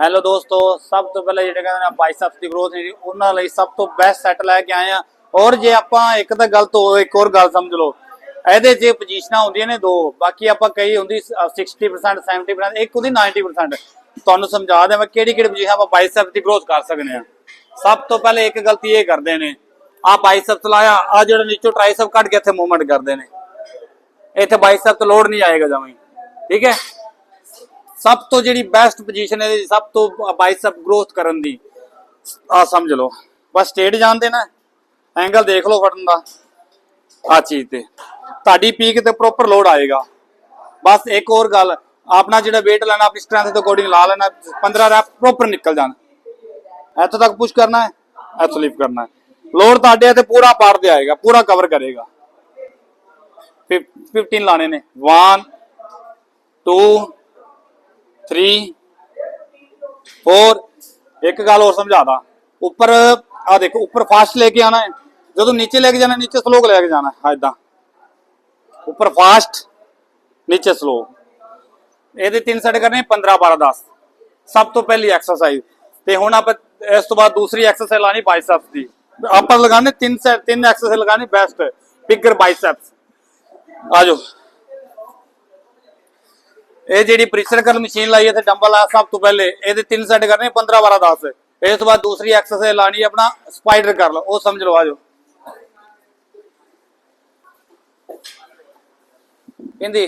Hello ਦੋਸਤੋ, ਸਭ ਤੋਂ ਪਹਿਲਾਂ ਜਿਹੜੇ ਕਹਿੰਦੇ ਨੇ ਬਾਈਸੈਪਸ ਦੀ ਗਰੋਥ ਹੈ ਉਹਨਾਂ ਲਈ ਸਭ ਤੋਂ ਬੈਸਟ ਸੈੱਟ ਲੈ ਕੇ ਆਏ ਆ ਔਰ ਜੇ ਆਪਾਂ ਇੱਕ ਤਾਂ ਗਲਤ ਹੋ ਇੱਕ ਹੋਰ ਗੱਲ ਸਮਝ ਲਓ, ਇਹਦੇ 'ਚ ਪੋਜੀਸ਼ਨਾਂ ਹੁੰਦੀਆਂ ਨੇ ਦੋ, ਬਾਕੀ ਆਪਾਂ ਕਈ ਹੁੰਦੀ 60% 70% ਇੱਕ ਹੁੰਦੀ 90% ਤੁਹਾਨੂੰ ਸਮਝਾ ਦਿਆਂ ਕਿਹੜੀ ਕਿਹੜੀ ਪੋਜੀਸ਼ਨ ਆਪਾਂ ਬਾਈਸੈਪਸ ਦੀ ਗਰੋਥ ਕਰ ਸਕਦੇ ਆ ਸਭ ਤੋਂ ਪਹਿਲੇ ਇੱਕ ਗਲਤੀ ਇਹ ਕਰਦੇ ਨੇ, ਆ ਬਾਈਸੈਪਸ ਲਾਇਆ, ਆ ਜਿਹੜਾ ਨੀਚੋਂ ਟ੍ਰਾਈਸੈਪ ਕੱਢ ਕੇ ਇੱਥੇ ਮੂਵਮੈਂਟ ਕਰਦੇ ਨੇ। ਇੱਥੇ ਬਾਈਸੈਪ ਤੋਂ ਲੋਡ ਨਹੀਂ ਆਏਗਾ ਜਮਾਂ ਠੀਕ ਹੈ? ਸਭ ਤੋਂ ਜਿਹੜੀ ਬੈਸਟ ਪੋਜੀਸ਼ਨ ਹੈ, ਸਭ ਤੋਂ ਬਾਈਸੈਪ ਗਰੋਥ ਕਰਨ ਦੀ ਆ ਸਮਝ ਲਓ। ਬਸ ਸਟੇਟ ਜਾਣ ਦੇਣਾ ਐਂਗਲ ਦੇਖ ਲਓ ਫੜਨ ਦਾ ਆ ਚੀਜ਼ ਤੇ। ਤੁਹਾਡੀ ਪੀਕ ਤੇ ਪ੍ਰੋਪਰ ਲੋਡ ਆਏਗਾ। ਬਸ ਇੱਕ ਹੋਰ ਗੱਲ, ਆਪਣਾ ਜਿਹੜਾ weight ਲੈਣਾ, ਆਪਣੀ ਸਟਰੈਂਥ ਦੇ ਅਕੋਰਡਿੰਗ ਲਾ ਲੈਣਾ 15 ਰੈਪ ਪ੍ਰੋਪਰ ਨਿਕਲ ਜਾਣ। ਇੱਥੋਂ ਤੱਕ ਪੁਸ਼ ਕਰਨਾ ਹੈ, ਇੱਥੋਂ ਲਿਫਟ ਕਰਨਾ ਹੈ। ਲੋਡ ਤੁਹਾਡੇ ਤੇ ਪੂਰਾ ਪਾਰ ਤੇ ਆਏਗਾ, ਪੂਰਾ ਕਵਰ ਕਰੇਗਾ। 15 ਲਾਣੇ ਨੇ। 1 2 3 4 ਇੱਕ ਗੱਲ ਹੋਰ ਸਮਝਾਦਾ। ਉੱਪਰ ਆ ਦੇਖੋ, ਉੱਪਰ ਫਾਸਟ ਲੈ ਕੇ ਆਣਾ ਹੈ। ਜਦੋਂ ਨੀਚੇ ਲੈ ਕੇ ਜਾਣਾ, ਨੀਚੇ ਸਲੋ ਲੈ ਕੇ ਜਾਣਾ ਹੈ ਇਦਾਂ ਉੱਪਰ ਫਾਸਟ ਨੀਚੇ ਸਲੋ ਇਹਦੇ ਤਿੰਨ ਸੈਟ ਕਰਨੇ 15 12 10 ਸਭ ਤੋਂ ਪਹਿਲੀ ਐਕਸਰਸਾਈਜ਼ ਤੇ ਹੁਣ ਆਪਾਂ, ਇਸ ਤੋਂ ਬਾਅਦ ਦੂਸਰੀ ਐਕਸਰਸਾਈਜ਼ ਲਾਣੀ ਬਾਈਸੈਪਸ ਦੀ। ਆਪਾਂ ਲਗਾਣੇ ਤਿੰਨ ਸੈਟ ਤਿੰਨ ਐਕਸਰਸਾਈਜ਼ ਲਗਾਣੀ ਬੈਸਟ ਬਿਗਰ ਬਾਈਸੈਪਸ ਆ ਇਹ ਜਿਹੜੀ ਪ੍ਰੀਸਰ ਕਰਨ ਮਸ਼ੀਨ ਲਾਈ ਹੈ ਤੇ ਡੰਬਲ ਆ ਸਭ ਤੋਂ ਪਹਿਲੇ ਇਹਦੇ ਤਿੰਨ ਸੈੱਟ ਕਰਨੇ 15 12 10 ਇਸ ਤੋਂ ਬਾਅਦ ਦੂਸਰੀ ਐਕਸਰਸਾਈਜ਼ ਲਾਣੀ ਆਪਣਾ ਸਪਾਈਡਰ ਕਰ ਲਓ ਉਹ ਸਮਝ ਲਓ ਆ ਜਾਓ। ਕਹਿੰਦੀ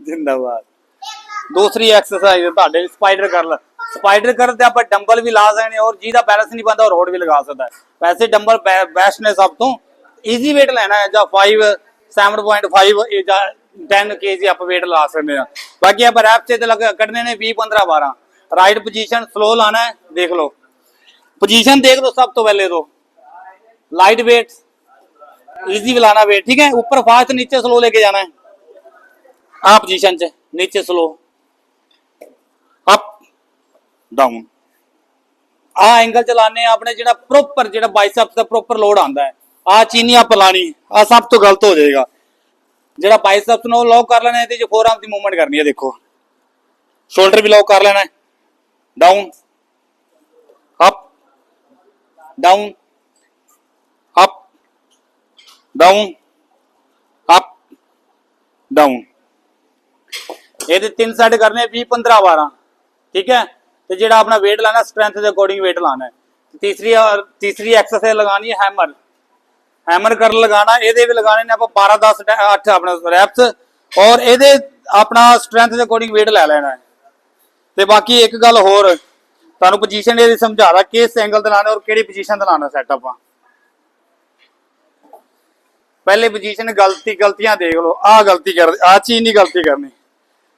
ਜਿੰਦਾਬਾਦ। ਦੂਸਰੀ ਐਕਸਰਸਾਈਜ਼ ਤੁਹਾਡੇ ਸਪਾਈਡਰ ਕਰ ਲ। ਸਪਾਈਡਰ ਕਰਨ ਤੇ ਆਪਾਂ ਡੰਬਲ ਵੀ ਲਾ ਸਕਦੇ ਔਰ ਜਿਹਦਾ ਬੈਲੈਂਸ ਨਹੀਂ ਬੰਦਾ ਉਹ ਰੋਡ ਵੀ ਲਗਾ ਸਕਦਾ ਹੈ। ਵੈਸੇ ਡੰਬਲ ਬੈਸਟ ਨੇ ਸਭ ਤੋਂ। ਈਜ਼ੀ weight ਲੈਣਾ ਹੈ ਜਾਂ 5 7.5 ਇਹ ਜਾਂ 10 kg ਆਪਾਂ weight ਲਾ ਸਕਦੇ ਆ ਬਾਕੀ ਆਪਾਂ ਰੈਪ ਤੇ ਲਗਾ, ਕੱਢਨੇ ਨੇ 20 15 12 ਰਾਈਟ ਪੋਜੀਸ਼ਨ ਸਲੋ ਲਾਣਾ ਹੈ, ਦੇਖ ਲਓ। ਪੋਜੀਸ਼ਨ ਦੇਖ ਲਓ ਸਭ ਤੋਂ ਪਹਿਲੇ ਤੋਂ। ਲਾਈਟ weight ਈਜ਼ੀ ਲਾਣਾ weight, ਠੀਕ ਹੈ? ਉੱਪਰ ਫਾਸਟ ਨੀਚੇ ਸਲੋ ਲੈ ਕੇ ਜਾਣਾ ਹੈ। ਆ ਪੋਜੀਸ਼ਨ 'ਚ, ਨੀਚੇ ਸਲੋ ਅਪ ਆ ਐਂਗਲ ਚਲਾਣੇ ਆ ਆਪਣੇ ਜਿਹੜਾ ਪ੍ਰੋਪਰ ਜਿਹੜਾ ਬਾਈਸੈਪਸ ਦਾ ਪ੍ਰੋਪਰ ਲੋਡ ਆਂਦਾ ਹੈ। ਆ ਚੀਨੀ ਆਪਾਂ ਲਾਣੀ ਆ ਸਭ ਤੋਂ ਗਲਤ ਹੋ ਜਾਏਗਾ। ਜਿਹੜਾ ਬਾਈਸੈਪਸ ਨੂੰ ਲੌਕ ਕਰ ਲੈਣਾ, ਇਹਦੇ ਚ ਫੋਰਆਰਮ ਦੀ ਮੂਵਮੈਂਟ ਕਰਨੀ ਹੈ, ਦੇਖੋ। ਸ਼ੋਲਡਰ ਵੀ ਲੌਕ ਕਰ ਲੈਣਾ ਹੈ। Down up down up down up down ਇਹਦੇ ਤਿੰਨ ਸੈੱਟ ਕਰਨੇ 20 15 12 ਠੀਕ ਹੈ? ਤੇ ਜਿਹੜਾ ਆਪਣਾ weight ਲਾਣਾ ਸਟਰੈਂਥ ਦੇ ਅਕੋਰਡਿੰਗ weight ਲਾਣਾ ਹੈ। ਤੀਸਰੀ ਤੀਸਰੀ ਐਕਸਰਸਾਈਜ਼ ਲਗਾਣੀ ਹੈ ਹੈਮਰ ਹੈਮਰ ਕਰ ਲਗਾਣਾ ਇਹਦੇ ਵੀ ਲਗਾਣੇ ਨੇ ਆਪਾਂ 12 10 8 ਆਪਣਾ ਰੈਪਸ ਔਰ ਇਹਦੇ ਆਪਣਾ ਸਟਰੈਂਥ ਦੇ ਅਕੋਰਡਿੰਗ weight ਲੈ ਲੈਣਾ ਹੈ। ਤੇ ਬਾਕੀ ਇੱਕ ਗੱਲ ਹੋਰ, ਤੁਹਾਨੂੰ ਪੋਜੀਸ਼ਨ ਇਹਦੀ ਸਮਝਾਦਾ ਕਿਸ ਐਂਗਲ ਤੇ ਲਾਣਾ ਔਰ ਕਿਹੜੀ ਪੋਜੀਸ਼ਨ ਤੇ ਲਾਣਾ ਸੈਟ ਆਪਾਂ। ਪਹਿਲੇ ਪੋਜੀਸ਼ਨ ਗਲਤੀ, ਗਲਤੀਆਂ ਦੇਖ ਲਓ, ਆਹ ਗਲਤੀ ਕਰ ਆਹ ਚੀਜ਼ ਨਹੀਂ ਗਲਤੀ ਕਰਨੀ।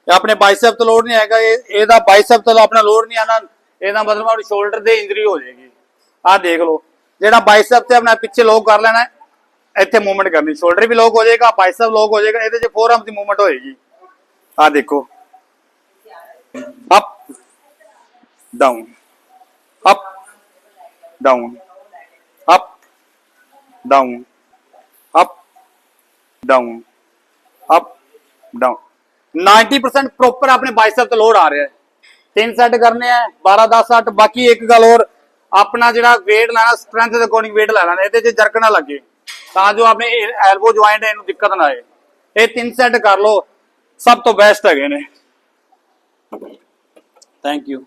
ਆਪਣੇ ਬਾਈਸੈਪ ਤੋਂ ਲੋਡ ਨਹੀਂ ਆਏਗਾ ਇਹਦਾ ਬਾਈਸੈਪ ਤੋਂ ਆਪਣਾ ਲੋਡ ਨਹੀਂ ਆਣਾ ਇਹਦਾ ਮਤਲਬ ਆਪਣੀ ਸ਼ੋਲਡਰ ਤੇ ਇੰਜਰੀ ਹੋ ਜਾਏਗੀ। ਆਹ ਦੇਖ ਲਓ, ਜਿਹੜਾ ਬਾਈਸੈਪ ਤੇ ਆਪਣਾ ਪਿੱਛੇ ਲੋਕ ਕਰ ਲੈਣਾ ਇੱਥੇ ਮੂਵਮੈਂਟ ਕਰਨੀ। ਸ਼ੋਲਡਰ ਵੀ ਲੋਕ ਹੋ ਜਾਏਗਾ ਬਾਈਸੈਪ ਲੋਕ ਹੋ ਜਾਏਗਾ, ਇਹਦੇ 'ਚ ਫੋਰ ਆਰਮ ਦੀ ਮੂਵਮੈਂਟ ਹੋਏਗੀ। ਆਹ ਦੇਖੋ। Up down up down up down up down up down 90% proper ਆਪਣੇ ਬਾਈਸੈਪ ਤੇ ਲੋਡ ਆ ਰਿਹਾ ਹੈ। ਤਿੰਨ ਸੈੱਟ ਕਰਨੇ ਆ 12 10 8 ਬਾਕੀ ਇੱਕ ਗੱਲ ਹੋਰ। ਆਪਣਾ ਜਿਹੜਾ weight ਲੈਣਾ ਸਟਰੈਂਥ ਦੇ ਅਕੋਰਡਿੰਗ weight ਲੈਣਾ, ਇਹਦੇ 'ਚ ਜਰਕ ਨਾ ਲੱਗੇ। ਤਾਂ ਜੋ ਆਪਣੇ ਐਲਬੋ ਜੁਆਇੰਟ ਇਹਨੂੰ ਦਿੱਕਤ ਨਾ ਆਏ। ਇਹ ਤਿੰਨ ਸੈੱਟ ਕਰ ਲਓ, ਸਭ ਤੋਂ ਬੈਸਟ ਹੈਗੇ ਨੇ। Thank you